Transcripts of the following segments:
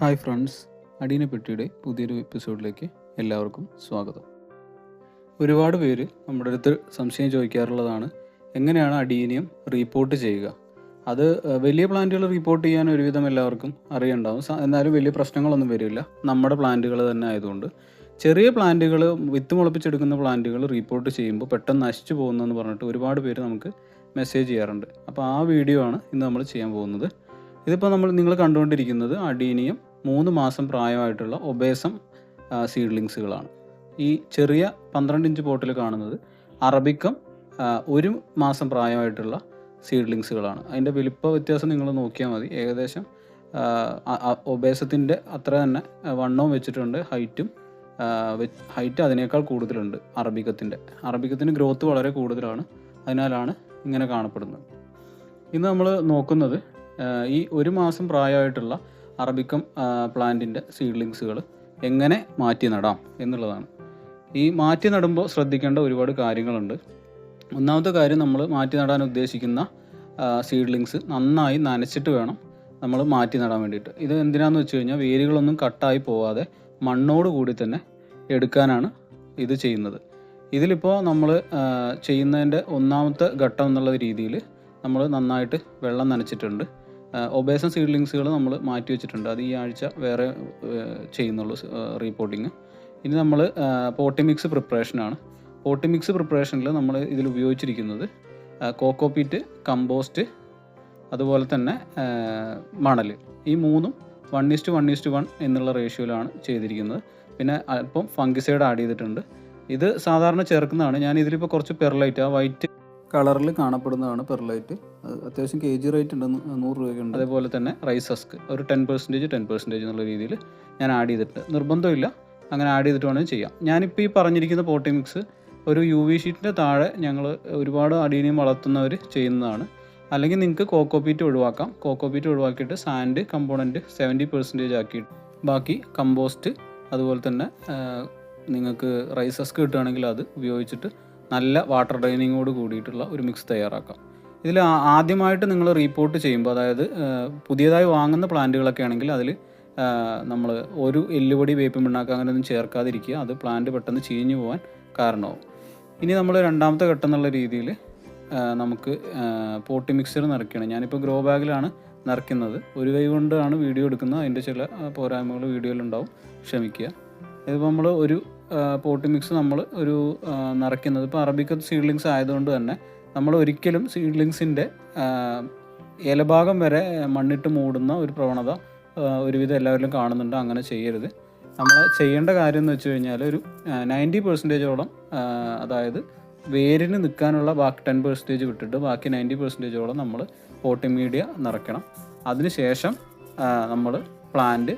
Hi friends അടീന പെട്ടിയുടെ പുതിയൊരു എപ്പിസോഡിലേക്ക് എല്ലാവർക്കും സ്വാഗതം. ഒരുപാട് പേര് നമ്മുടെ അടുത്ത് സംശയം ചോദിക്കാറുള്ളതാണ് എങ്ങനെയാണ് അടീനിയം റിപ്പോർട്ട് ചെയ്യുക? അത് വലിയ പ്ലാന്റുകൾ റിപ്പോർട്ട് ചെയ്യാൻ ഒരുവിധം എല്ലാവർക്കും അറിയണ്ടാവും. എന്നാലും വലിയ പ്രശ്നങ്ങളൊന്നും വരില്ല. നമ്മുടെ പ്ലാന്റുകൾ തന്നെ ആയതുകൊണ്ട്. ചെറിയ പ്ലാന്റുകൾ വിത്ത് മുളപ്പിച്ചെടുക്കുന്ന പ്ലാന്റുകൾ റിപ്പോർട്ട് ചെയ്യുമ്പോൾ പെട്ടെന്ന് നശിച്ചു പോകുന്നതെന്ന് പറഞ്ഞിട്ട് ഒരുപാട് പേര് നമുക്ക് മെസ്സേജ് ചെയ്യാറുണ്ട്. അപ്പോൾ ആ വീഡിയോ ആണ് ഇന്ന് നമ്മൾ ചെയ്യാൻ പോകുന്നത്. ഇതിപ്പോൾ നമ്മൾ നിങ്ങൾ കണ്ടുകൊണ്ടിരിക്കുന്നത് അഡീനിയം മൂന്ന് മാസം പ്രായമായിട്ടുള്ള ഒബേസം സീഡ്ലിങ്സുകളാണ് ഈ ചെറിയ പന്ത്രണ്ട് ഇഞ്ച് പോട്ടിൽ കാണുന്നത് അറബിക്കം ഒരു മാസം പ്രായമായിട്ടുള്ള സീഡ്ലിങ്സുകളാണ് അതിന്റെ വലിപ്പ വ്യത്യാസം നിങ്ങൾ നോക്കിയാൽ മതി. ഏകദേശം ഒബേസത്തിന്റെ അത്ര തന്നെ വണ്ണവും വെച്ചിട്ടുണ്ട്. ഹൈറ്റും ഹൈറ്റ് അതിനേക്കാൾ കൂടുതലുണ്ട് അറബിക്കത്തിന്റെ. അറബിക്കത്തിന്റെ ഗ്രോത്ത് വളരെ കൂടുതലാണ്. അതിനാലാണ് ഇങ്ങനെ കാണപ്പെടുന്നത്. ഇന്ന് നമ്മൾ നോക്കുന്നത് ഈ ഒരു മാസം പ്രായമായിട്ടുള്ള അറബിക്കം പ്ലാന്റിന്റെ സീഡ്ലിങ്സുകൾ എങ്ങനെ മാറ്റി നടാം എന്നുള്ളതാണ്. ഈ മാറ്റി നടുമ്പോൾ ശ്രദ്ധിക്കേണ്ട ഒരുപാട് കാര്യങ്ങളുണ്ട്. ഒന്നാമത്തെ കാര്യം നമ്മൾ മാറ്റി നടാൻ ഉദ്ദേശിക്കുന്ന സീഡ്ലിങ്സ് നന്നായി നനച്ചിട്ട് വേണം നമ്മൾ മാറ്റി നടാൻ വേണ്ടിയിട്ട്. ഇത് എന്തിനാണെന്ന് വെച്ച് കഴിഞ്ഞാൽ വേരുകളൊന്നും കട്ടായി പോവാതെ മണ്ണോട് കൂടി തന്നെ എടുക്കാനാണ് ഇത് ചെയ്യുന്നത്. ഇതിലിപ്പോൾ നമ്മൾ ചെയ്യുന്നതിന്റെ ഒന്നാമത്തെ ഘട്ടം എന്നുള്ള രീതിയിൽ നമ്മൾ നന്നായിട്ട് വെള്ളം നനച്ചിട്ടുണ്ട്. ഒബേസൻ സീഡ്ലിങ്സുകൾ നമ്മൾ മാറ്റി വെച്ചിട്ടുണ്ട്. അത് ഈ ആഴ്ച വേറെ ചെയ്യുന്നുള്ളൂ റീപോർട്ടിങ് ഇനി നമ്മൾ പോട്ടിമിക്സ് പ്രിപ്പറേഷനാണ് പോട്ടിമിക്സ് പ്രിപ്പറേഷനിൽ നമ്മൾ ഇതിൽ ഉപയോഗിച്ചിരിക്കുന്നത് കോക്കോപീറ്റ് കമ്പോസ്റ്റ് അതുപോലെ തന്നെ മണൽ ഈ മൂന്നും one is to one is to one എന്നുള്ള റേഷ്യോയിലാണ് ചെയ്തിരിക്കുന്നത്. പിന്നെ അല്പം ഫംഗിസൈഡ് ആഡ് ചെയ്തിട്ടുണ്ട്. ഇത് സാധാരണ ചേർക്കുന്നതാണ്. ഞാൻ ഇതിലിപ്പോൾ കുറച്ച് പെർലൈറ്റ് ആ വൈറ്റ് കളറിൽ കാണപ്പെടുന്നതാണ് പെർലൈറ്റ്. അത്യാവശ്യം കെ ജി റേറ്റ് ഉണ്ട് നൂറ് രൂപയ്ക്കുണ്ട് അതേപോലെ തന്നെ റൈസ് റൈസസ്ക് ഒരു ടെൻ പെർസെന്റേജ് ടെൻ പെർസെന്റേജ് എന്നുള്ള രീതിയിൽ ഞാൻ ആഡ് ചെയ്തിട്ട് നിർബന്ധമില്ല. അങ്ങനെ ആഡ് ചെയ്തിട്ട് വേണമെങ്കിൽ ചെയ്യാം. ഞാനിപ്പോൾ ഈ പറഞ്ഞിരിക്കുന്ന പോട്ടി മിക്സ് ഒരു യു വി ഷീറ്റിന്റെ താഴെ ഞങ്ങൾ ഒരുപാട് അടീനിയം വളർത്തുന്നവർ ചെയ്യുന്നതാണ്. അല്ലെങ്കിൽ നിങ്ങൾക്ക് കോക്കോപീറ്റ് ഒഴിവാക്കാം. കോക്കോപീറ്റ് ഒഴിവാക്കിയിട്ട് സാൻഡ് കമ്പോണന്റ് സെവന്റി പെർസെന്റേജ് ആക്കിയിട്ട് ബാക്കി കമ്പോസ്റ്റ് അതുപോലെ തന്നെ നിങ്ങൾക്ക് റൈസസ്ക് കിട്ടുകയാണെങ്കിൽ അത് ഉപയോഗിച്ചിട്ട് നല്ല വാട്ടർ ഡ്രൈനിങ്ങോട് കൂടിയിട്ടുള്ള ഒരു മിക്സ് തയ്യാറാക്കാം. ഇതിൽ ആദ്യമായിട്ട് നിങ്ങൾ റീപ്പോർട്ട് ചെയ്യുമ്പോൾ അതായത് പുതിയതായി വാങ്ങുന്ന പ്ലാന്റുകളൊക്കെ ആണെങ്കിൽ അതിൽ നമ്മൾ ഒരു എല്ലുപൊടി വേപ്പിൻ പിണ്ണാക്ക് അങ്ങനെയൊന്നും ചേർക്കാതിരിക്കുക. അത് പ്ലാന്റ് പെട്ടെന്ന് ചീഞ്ഞു പോകാൻ കാരണമാവും. ഇനി നമ്മൾ രണ്ടാമത്തെ ഘട്ടം എന്നുള്ള രീതിയിൽ നമുക്ക് പോട്ടി മിക്സർ നിറയ്ക്കണം. ഞാനിപ്പോൾ ഗ്രോ ബാഗിലാണ് നിറയ്ക്കുന്നത്. ഒരു കൈ കൊണ്ടാണ് വീഡിയോ എടുക്കുന്നത്. അതിന്റെ ചില പോരായ്മകൾ വീഡിയോയിലുണ്ടാവും ക്ഷമിക്കുക. ഇതിപ്പോൾ നമ്മൾ ഒരു പോട്ടി മിക്സ് നമ്മൾ ഒരു നിറയ്ക്കുന്നത്. ഇപ്പോൾ അറബിക്കത്ത് സീഡ്ലിങ്സ് ആയതുകൊണ്ട് തന്നെ നമ്മൾ ഒരിക്കലും സീഡ്ലിങ്സിന്റെ ഇലഭാഗം വരെ മണ്ണിട്ട് മൂടുന്ന ഒരു പ്രവണത ഒരുവിധം എല്ലാവരിലും കാണുന്നുണ്ട്. അങ്ങനെ ചെയ്യരുത്. നമ്മൾ ചെയ്യേണ്ട കാര്യം എന്ന് വെച്ച് കഴിഞ്ഞാൽ ഒരു നയന്റി പെർസെന്റേജോളം അതായത് വേരിന് നിൽക്കാനുള്ള ബാക്കി ടെൻ പെർസെന്റേജ് വിട്ടിട്ട് ബാക്കി നയന്റി പെർസെന്റേജോളം നമ്മൾ പോട്ടി മീഡിയ നിറയ്ക്കണം. അതിനുശേഷം നമ്മൾ പ്ലാന്റ്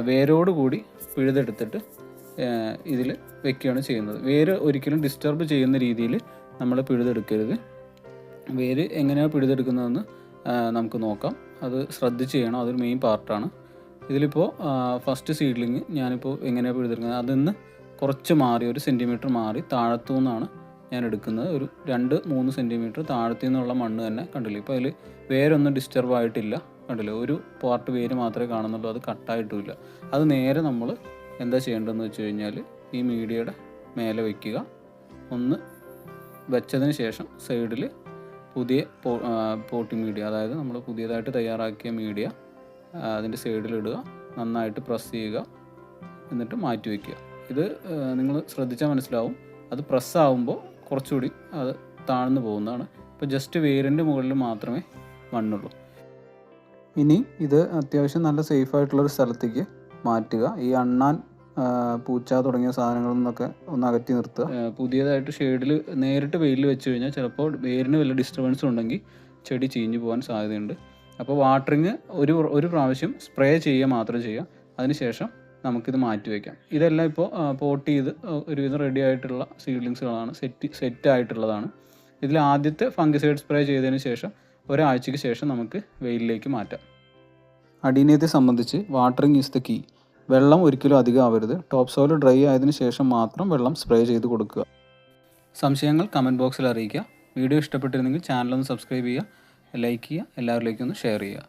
വേരോട് കൂടി പിഴുതെടുത്തിട്ട് ഇതിൽ വെക്കുകയാണ് ചെയ്യുന്നത്. വേര് ഒരിക്കലും ഡിസ്റ്റർബ് ചെയ്യുന്ന രീതിയിൽ നമ്മൾ പിഴുതെടുക്കരുത്. വേര് എങ്ങനെയാണ് പിഴുതെടുക്കുന്നതെന്ന് നമുക്ക് നോക്കാം. അത് ശ്രദ്ധിച്ച് ചെയ്യണം. അതൊരു മെയിൻ പാർട്ടാണ് ഇതിലിപ്പോൾ ഫസ്റ്റ് സീഡ്ലിങ് ഞാനിപ്പോൾ എങ്ങനെയാണ് പിഴുതെടുക്കുന്നത്? അതിൽ നിന്ന് കുറച്ച് മാറി ഒരു സെന്റിമീറ്റർ മാറി താഴത്തു നിന്നാണ് ഞാൻ എടുക്കുന്നത്. ഒരു രണ്ട് മൂന്ന് സെന്റിമീറ്റർ താഴത്തു നിന്നുള്ള മണ്ണ് തന്നെ കണ്ടില്ലേ? ഇപ്പോൾ അതിൽ വേരൊന്നും ഡിസ്റ്റർബ് ആയിട്ടില്ല. കണ്ടില്ലേ? ഒരു പാർട്ട് വേര് മാത്രമേ കാണുന്നുള്ളൂ. അത് കട്ടായിട്ടുമില്ല അത് നേരെ നമ്മൾ എന്താ ചെയ്യേണ്ടതെന്ന് വെച്ച് കഴിഞ്ഞാൽ ഈ മീഡിയയുടെ മേലെ വയ്ക്കുക ഒന്ന് വെച്ചതിന് ശേഷം സൈഡിൽ പുതിയ പോട്ടി മീഡിയ അതായത് നമ്മൾ പുതിയതായിട്ട് തയ്യാറാക്കിയ മീഡിയ അതിന്റെ സൈഡിലിടുക നന്നായിട്ട് പ്രസ് ചെയ്യുക. എന്നിട്ട് മാറ്റി വയ്ക്കുക ഇത് നിങ്ങൾ ശ്രദ്ധിച്ചാൽ മനസ്സിലാവും. അത് പ്രസ് ആവുമ്പോൾ കുറച്ചുകൂടി അത് താഴ്ന്നു പോകുന്നതാണ്. ഇപ്പോൾ ജസ്റ്റ് വേരിന്റെ മുകളിൽ മാത്രമേ മണ്ണുള്ളൂ ഇനി ഇത് അത്യാവശ്യം നല്ല സേഫ് ആയിട്ടുള്ളൊരു സ്ഥലത്തേക്ക് മാറ്റുക. ഈ അണ്ണാൻ പൂച്ച തുടങ്ങിയ സാധനങ്ങളിൽ നിന്നൊക്കെ ഒന്ന് അകറ്റി നിർത്തുക. പുതിയതായിട്ട് ഷെയ്ഡിൽ നേരിട്ട് വെയിലിൽ വെച്ച് കഴിഞ്ഞാൽ ചിലപ്പോൾ വേരിന് വല്ല ഡിസ്റ്റർബൻസ് ഉണ്ടെങ്കിൽ ചെടി ചീഞ്ഞു പോകാൻ സാധ്യതയുണ്ട്. അപ്പോൾ വാട്ടറിങ് ഒരു ഒരു പ്രാവശ്യം സ്പ്രേ ചെയ്യുക മാത്രം ചെയ്യുക. അതിനുശേഷം നമുക്കിത് മാറ്റി വയ്ക്കാം ഇതെല്ലാം ഇപ്പോൾ പോട്ട് ചെയ്ത് ഒരുവിധം റെഡി ആയിട്ടുള്ള സീഡ്ലിങ്സുകളാണ് സെറ്റ് സെറ്റ് ആയിട്ടുള്ളതാണ്. ഇതിൽ ആദ്യത്തെ ഫംഗിസൈഡ് സ്പ്രേ ചെയ്തതിന് ശേഷം ഒരാഴ്ചയ്ക്ക് ശേഷം നമുക്ക് വെയിലിലേക്ക് മാറ്റാം. അടീനയത്തെ സംബന്ധിച്ച് വാട്ടറിങ് ഈസ് ദ കീ വെള്ളം ഒരിക്കലും അധികം ആവരുത്. ടോപ്പ് സോയിൽ ഡ്രൈ ആയതിനു ശേഷം മാത്രം വെള്ളം സ്പ്രേ ചെയ്ത് കൊടുക്കുക. സംശയങ്ങൾ കമന്റ് ബോക്സിൽ അറിയിക്കുക. വീഡിയോ ഇഷ്ടപ്പെട്ടിരുന്നെങ്കിൽ ചാനൽ ഒന്ന് സബ്സ്ക്രൈബ് ചെയ്യുക. ലൈക്ക് ചെയ്യുക. എല്ലാവരിലേക്കും ഒന്ന് ഷെയർ ചെയ്യുക.